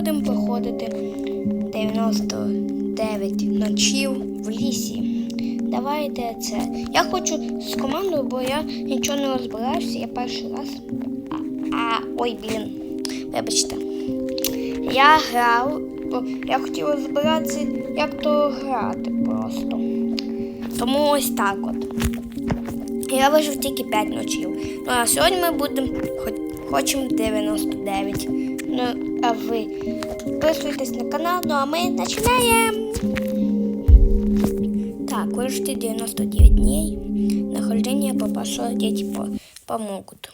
будемо проходити 99 ночів в лісі. Давайте це. Я хочу з командою, бо я нічого не розбирався, я перший раз. А, а ой, блін. Вибачте. Я грав, бо я хотів розбиратися, як то грати просто. Тому ось так от. Я вижив тільки 5 ночів. Ну а сьогодні ми будемо хочемо 99. Ну, а ви підписуйтесь на канал, ну а ми починаємо. Так, выжите 99 дней. Нахождение папаша дети по помогут.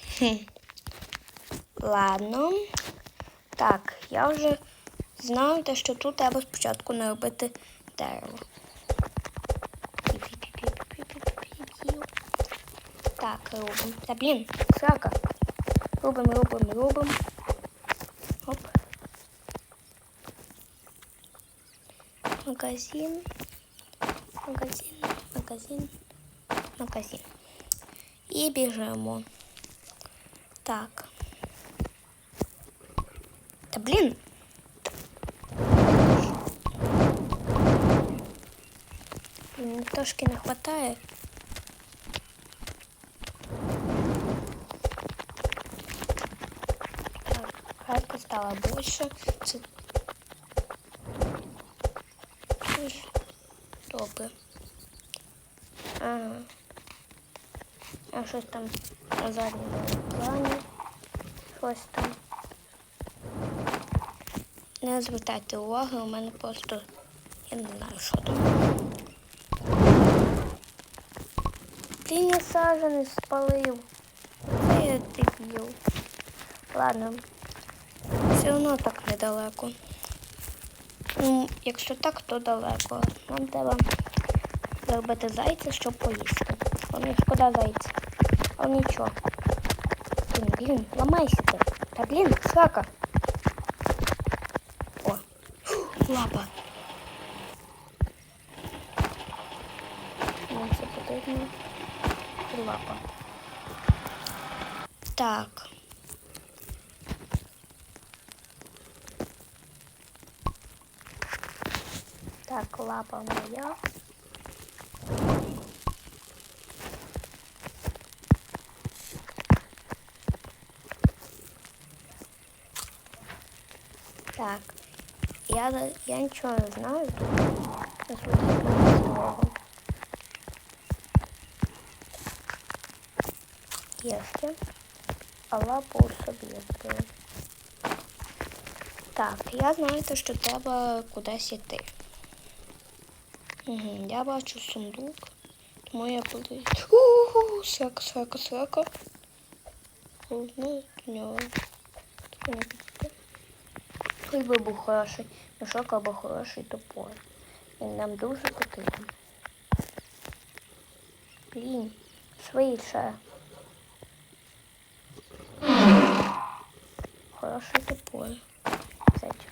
Ладно. Так, я вже знаю, те, що тут треба спочатку наробити дерево. Так, робимо. Та блін, срака. Робимо, робимо, робимо. Магазин. Магазин, магазин, магазин. І біжимо. Так. Та блін. Блін, Трошки не хватає. Так, карта стала більше. Це дуже добре. Ага. А щось там на задньому плані. Там. Не звертайте уваги, у мене просто я не знаю, що там. Ти не сажений спалив. Це я дебіл. Ладно. Все одно так недалеко. Ну, якщо так, то далеко. Нам треба зробити зайця, щоб поїсти. Мені шкода зайця. А нічого. Блін, блін, ламайся ти. Та блін, срака. О, Фу, лапа. Нам це потрібно. І лапа. Так. Так, лапа моя. Так, я, я нічого не знаю. Тут дорогу. Єсте. А лапу. Так, я знаю, що треба кудись йти. Угу, я бачу сундук, тому я буду. Ууу, срака, срака, срака. Ну, нього. Не підійде. Хоч би був хороший мішок або хороший топор. Він нам дуже потрібен. Блін, швидше. Хороший топор. Кстати.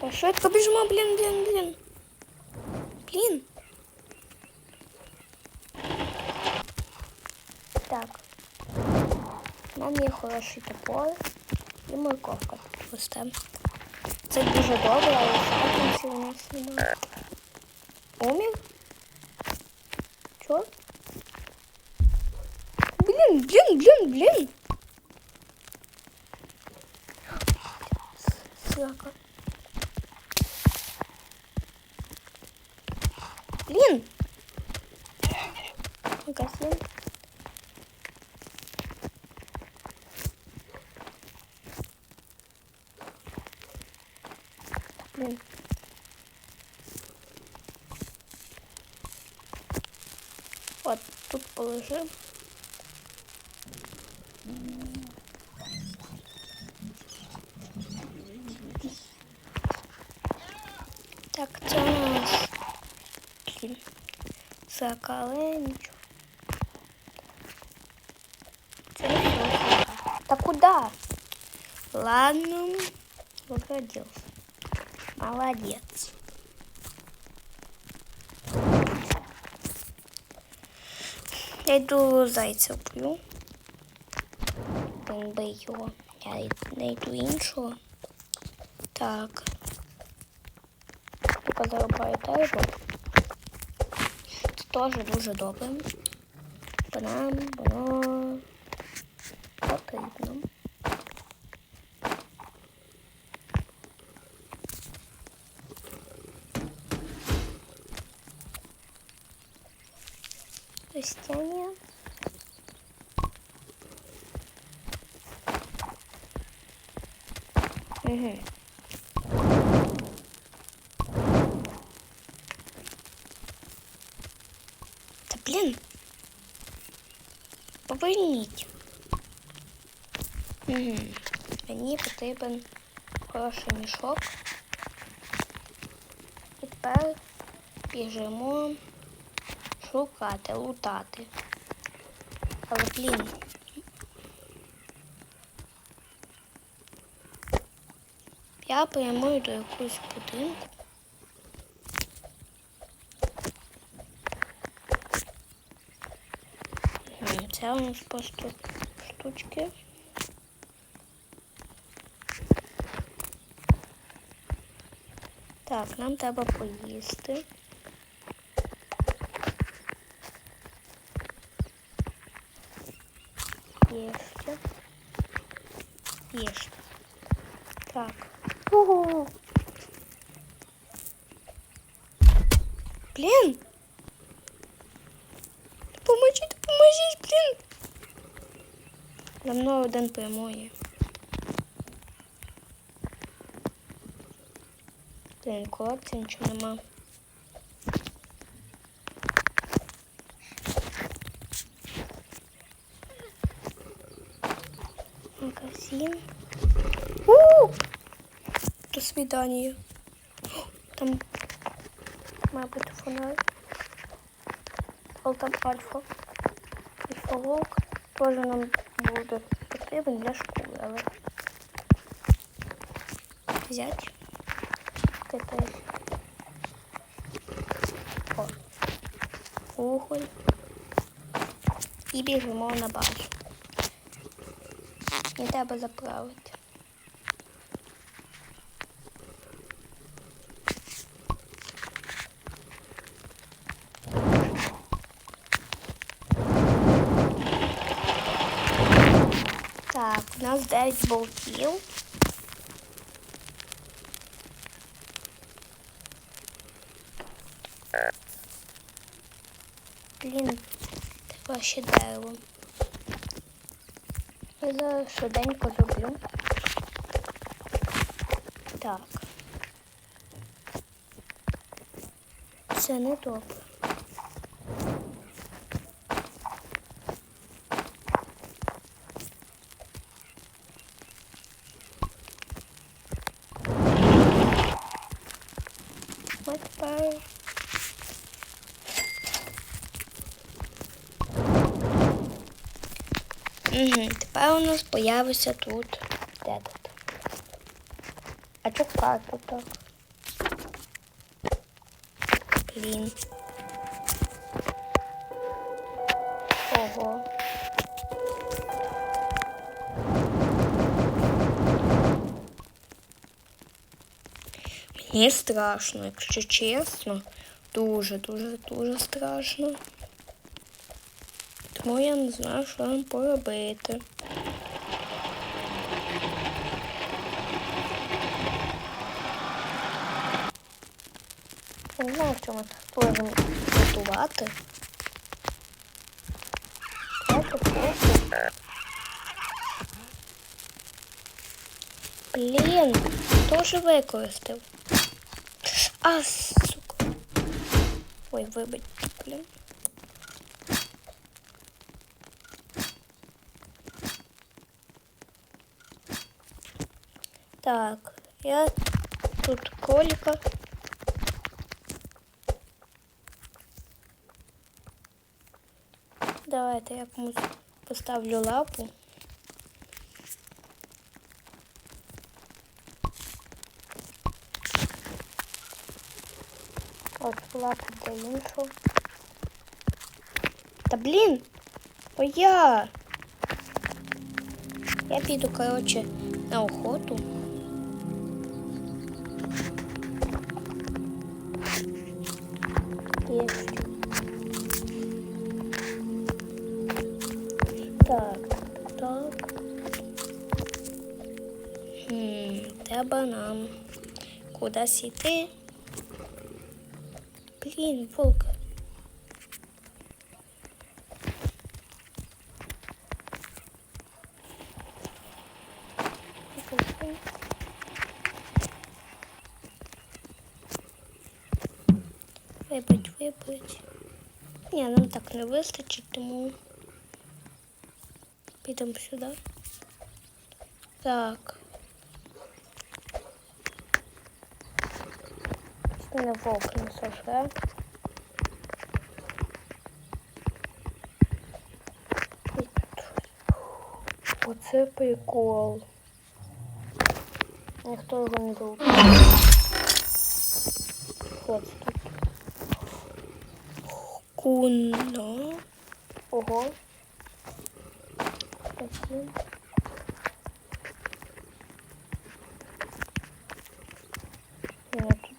Та швидко біжимо, блін, блін, блін. Блін. хороший топор і морковка росте. Це дуже добре, але шатинці у нас немає. Умів? Чо? Блін, блін, блін, блін. Срака. Тут положив. Так, це у нас блін, закале нічого. Це все. Та куди? Ладно, вигодился. Молодец. Я йду зайця вб'ю. Він бий його. Я знайду іншого. Так. Зарубаю дерево. Це теж дуже добре. Нам воно потрібно. Растения. Угу. Та блін. Поверніть. Угу. Мені потрібен хороший мішок. І тепер біжимо шукати, лутати. Але, блін. Я прямую до якогось будинку. Це у нас просто штучки. Так, нам треба поїсти. Ешьте. Ешьте. Так. Ого. Блин. Допоможіть, допоможіть, блін. За мною один прямує. Блін, коробці нічого нема. Магазин. У! До свидания. Там має бути фонарь. Але там альфа. Альфа-волк теж нам буде потрібен для школи, але взяти. Китай. О. Уголь. І біжимо на базу. Не треба заправити. Нас 9 болтів. Блін, треба ще дерево. Я зараз швиденько зроблю. Так. Це не добре. Ось тепер. Угу, тепер у нас появиться тут. Де? А чого так? Блін. Мені страшно, якщо чесно. Дуже, дуже, дуже страшно. Тому я не знаю, що нам поробити. Не знаю, що ми можемо готувати. Давайте просто. Блін, теж використав. А, сука. Ой, вибачте, блін. Так, я тут кролика. Давайте я комусь поставлю лапу. От лапу іншого. Та блін! Ой я! Піду, коротше, на охоту. Есть. Так, так. Хм, треба нам кудись йти. Блін, волк. Вибить, вибить. Ні, нам так не вистачить, тому підемо сюди. Так. Це не вовк не сожре. Оце прикол. Ніхто його не робить. Що тут? Куно. Ого. Такий.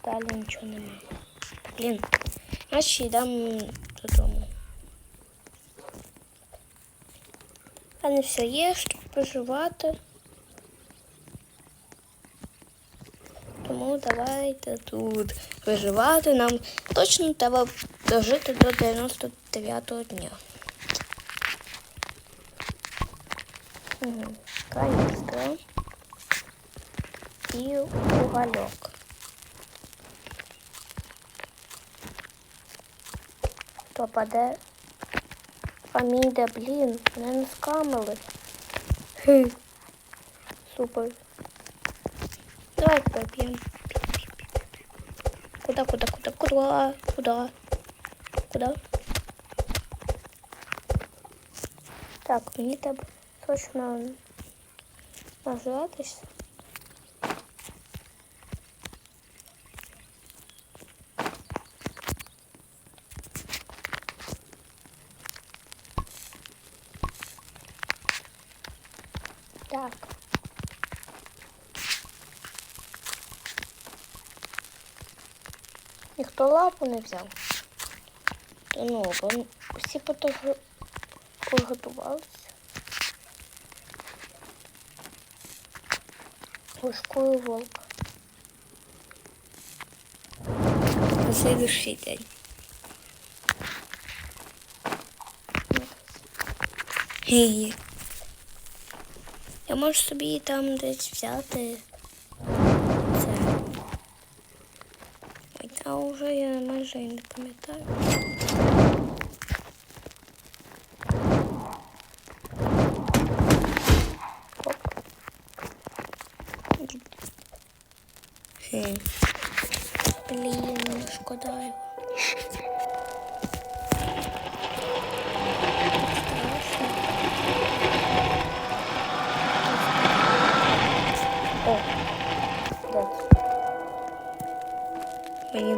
далі нічого немає. Блін, я ще йдемо додому. А не все є, щоб поживати. Тому давайте тут виживати. Нам точно треба дожити до 99-го дня. Угу. Каністра і угольок. Хто паде? Фаміда, блін, мене не скамили. Хе. Супер. Давай попьем. Куда, куда, куда, куда, куда, куда? Так, мені треба точно нажратись. Так. Ніхто не взяв. Ну, бо всі потім приготувалися. Ложкою волк. На следующий день. Я можу собі там десь взяти це. Ой, та вже я майже і не пам'ятаю.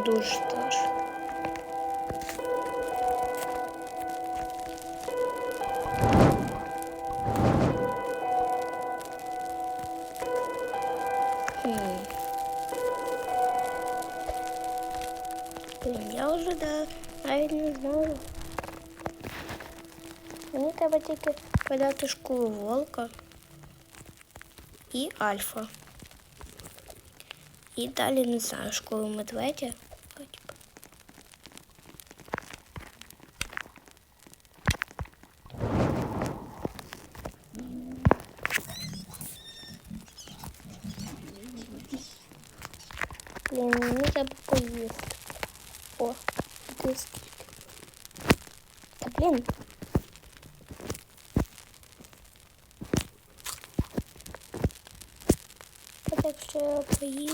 Мені дуже страшно. Хм. Блін, я вже да, навіть не знаю. Мені треба тільки подати школу волка і альфа. І далі не знаю, школу медведя. Блін, мені треба поїсти. О, де скільки. Та блін. Так якщо я.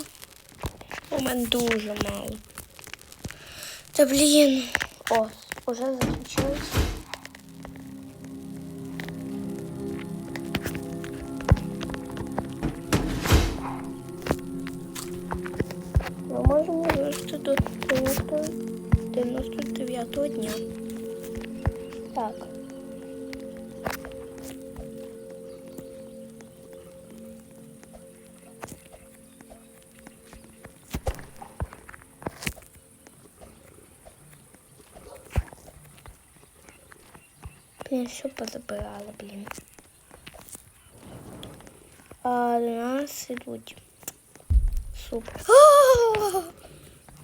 У мене дуже мало. Та блін. О, уже закінчилось. так. Блін, що позабирали, блин. А до нас ідуть. Супер.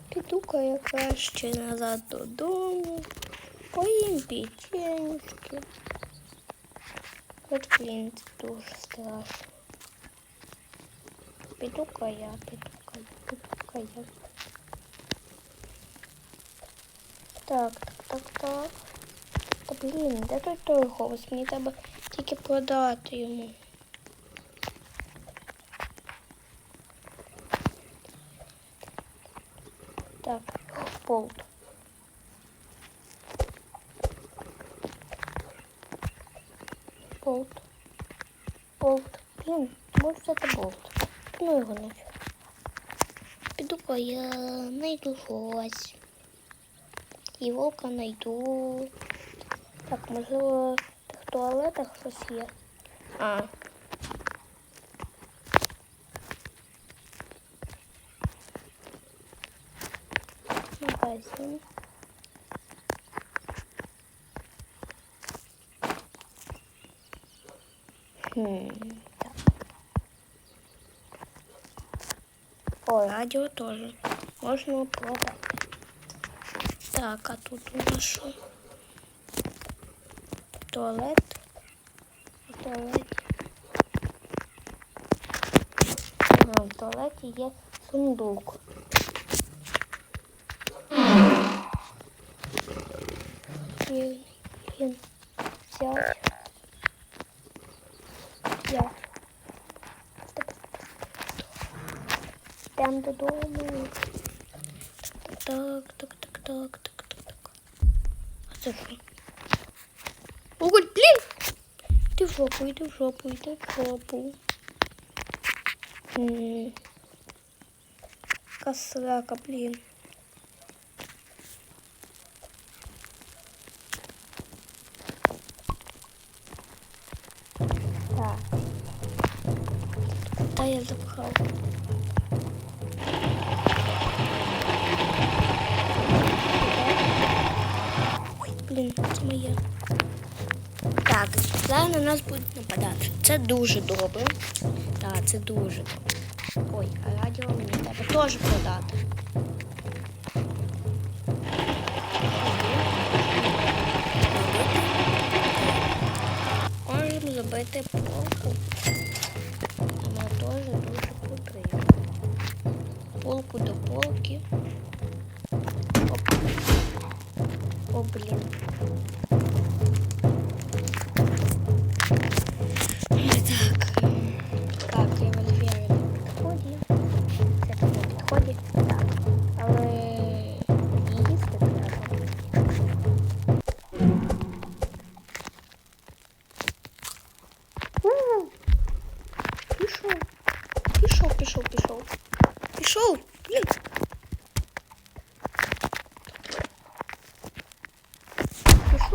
Піду-ка я краще назад додому. Поїм печеньки. От, блін, це дуже страшно. Піду-ка я, піду-ка я, піду-ка я. Так, так, так, так. Та блін, де той торговець? Мені треба тільки продати йому. Так, болт. Блін, може це болт. Ну його нафіг. Піду-ка я найду щось. І вовка найду. Так, можливо, в тих туалетах щось є. А. Магазин. Хм, так. О, радіо теж. Можна продати. Так, а тут у нас що? Туалет. В туалеті. Ага, в туалеті є сундук. Блін, додому. Так, так, так, так, так, так, так. А це що? Уголь, блін! Іди в жопу, іди в жопу, іди в жопу. М. Яка срака, блін. Так. Куда я запхал? Нас будуть нападати. Це дуже добре. Так, це дуже добре. Ой, а радіо мені треба теж продати. Можемо зробити полку.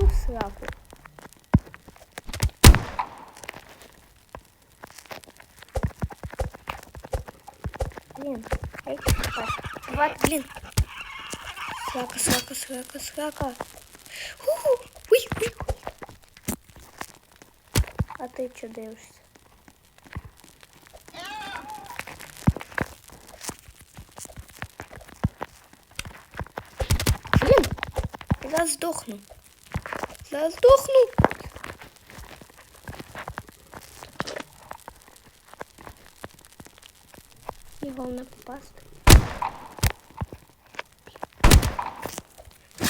В сраку. Блин, так. Вот, блин. Срака, срака, срака, срака. Ху-ху. Ой, ой. А ти що дивишся? Блін, зараз здохну. Зараз сдохну. И волна попасти.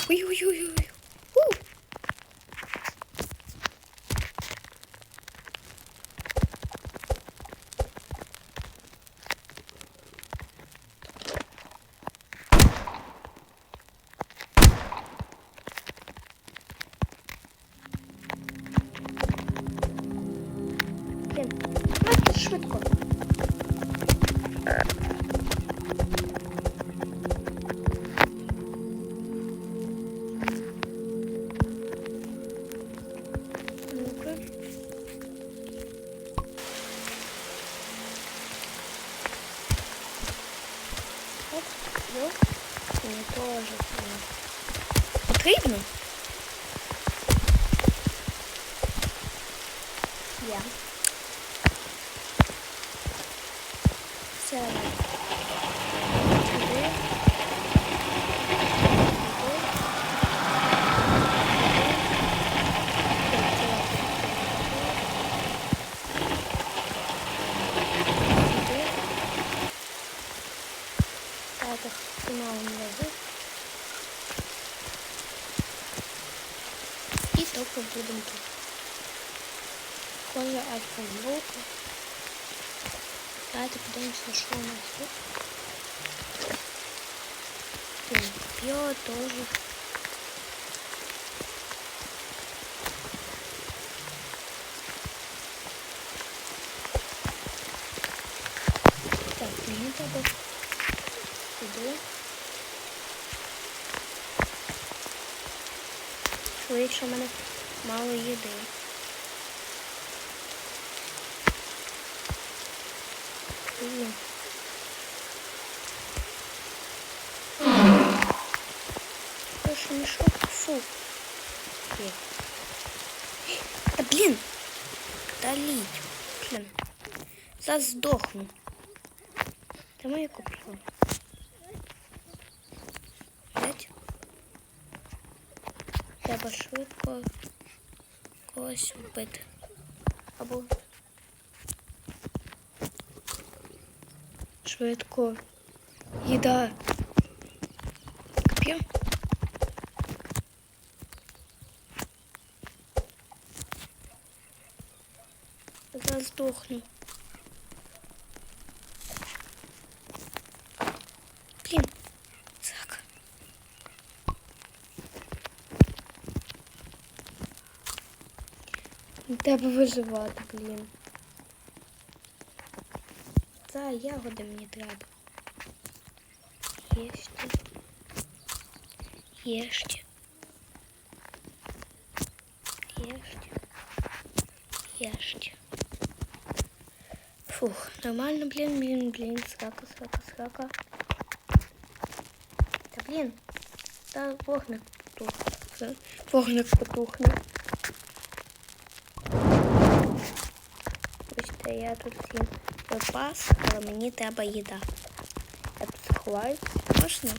Ой-ой-ой-ой. Тоже. Так, мені треба сюди. Швидше в мене мало їди. Здохну. Та я купила. Блять. Треба швидко когось вбити. Або швидко. Їда. П'ю. Зараз здохну. Блін, срака. Треба виживати, блін. Та ягоди мені треба. Єште. Єште. Ешьте. Ешьте. Фух, нормально, блин, блин, блин, срака, срака, срака. Да блин, да вогник потухне. Вогник потухне. Бачите, я тут всім випас, але мені треба їда. Я тут заховаюсь. Можна?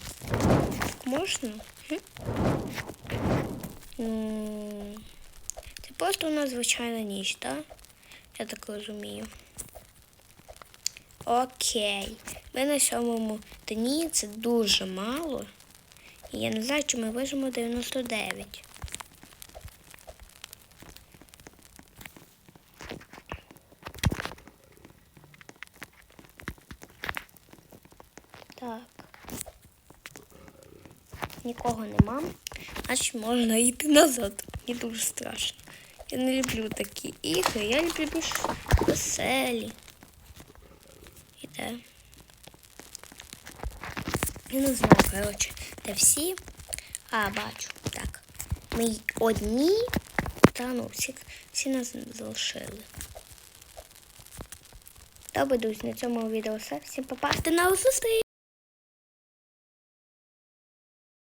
Можна? Хм? Це просто у нас звичайна ніч, так? Я так розумію. Окей. Ми на сьомому дні це дуже мало. І я не знаю, чи ми вижимо 99. Так. Нікого нема. Значить можна йти назад. Мені дуже страшно. Я не люблю такі ігри. Я люблю більш веселі. Іде. Я не знаю, коротше, де всі. А, бачу. Так. Ми одні. Та ну, всі, всі нас залишили. Добре, друзі, на цьому відео все. Всім. До нових зустріч!